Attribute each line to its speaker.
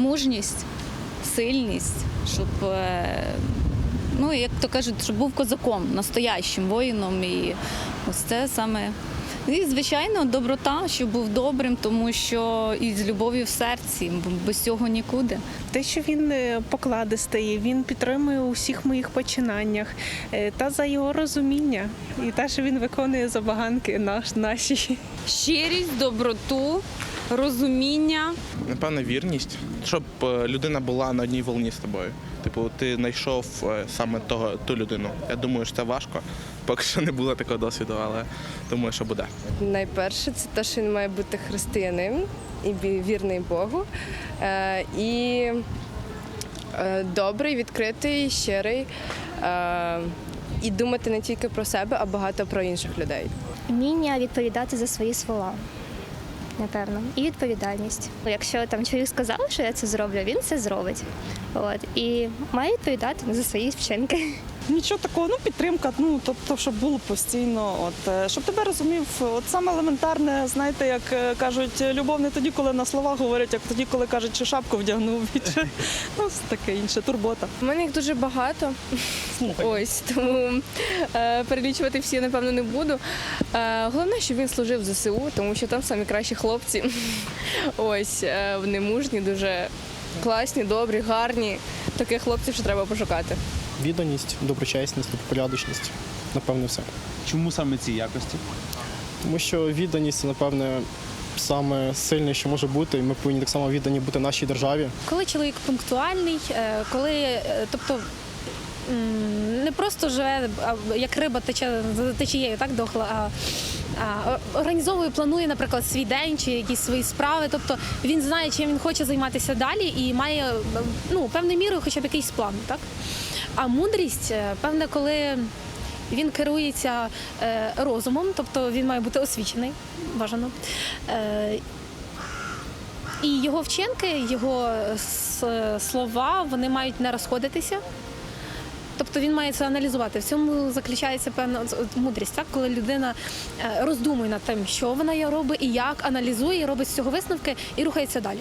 Speaker 1: мужність, сильність, щоб, е, ну, як то кажуть, щоб був козаком, настоящим воїном. І ось це саме. І, звичайно, доброта, щоб був добрим, тому що і з любов'ю в серці, без цього нікуди.
Speaker 2: Те, що він е, покладистий, він підтримує у всіх моїх починаннях, е, та за його розуміння, і те, що він виконує забаганки наш, наші.
Speaker 3: щирість, доброту, розуміння.
Speaker 4: Напевно, вірність, щоб е, людина була на одній волні з тобою. Типу, ти знайшов е, саме того ту людину. Я думаю, що це важко. Поки що не було такого досвіду, але думаю, що буде.
Speaker 5: Найперше, це те, що він має бути християнин і вірний Богу. Е, і е, добрий, відкритий, щирий. Е, і думати не тільки про себе, а багато про інших людей.
Speaker 6: Вміння відповідати за свої слова. Напевно, і відповідальність. Якщо там чоловік сказав, що я це зроблю, він це зробить. От і має відповідати за свої вчинки.
Speaker 7: Нічого такого, ну підтримка, ну тобто, щоб було постійно. От е, щоб тебе розумів, от саме елементарне, знаєте, як е, кажуть, любов не тоді, коли на словах говорять, як тоді, коли кажуть, що шапку вдягнув. Чи, ну все таке інше, турбота.
Speaker 5: У мене їх дуже багато. Ось тому е, перелічувати всі, напевно, не буду. Е, головне, щоб він служив в ЗСУ, тому що там самі кращі хлопці. Ось е, вони мужні, дуже класні, добрі, гарні. Таких хлопців ще треба пошукати.
Speaker 8: Відданість, доброчесність, порядочність. Напевне, все.
Speaker 9: Чому саме ці якості?
Speaker 8: Тому що відданість це, напевне, саме сильне, що може бути, і ми повинні так само віддані бути нашій державі.
Speaker 10: Коли чоловік пунктуальний, е, коли, е, тобто. Не просто живе, як риба тече за течією, так дохла, а, організовує, планує, наприклад, свій день чи якісь свої справи. Тобто він знає, чим він хоче займатися далі, і має ну, певною мірою хоча б якийсь план. Так? А мудрість, е, певне, коли він керується е, розумом, тобто він має бути освічений, бажано. Е, і його вчинки, його слова, вони мають не розходитися. Тобто він має це аналізувати. В цьому заключається певна мудрість, так? коли людина е, роздумує над тим, що вона робить і як, аналізує, робить з цього висновки і рухається далі.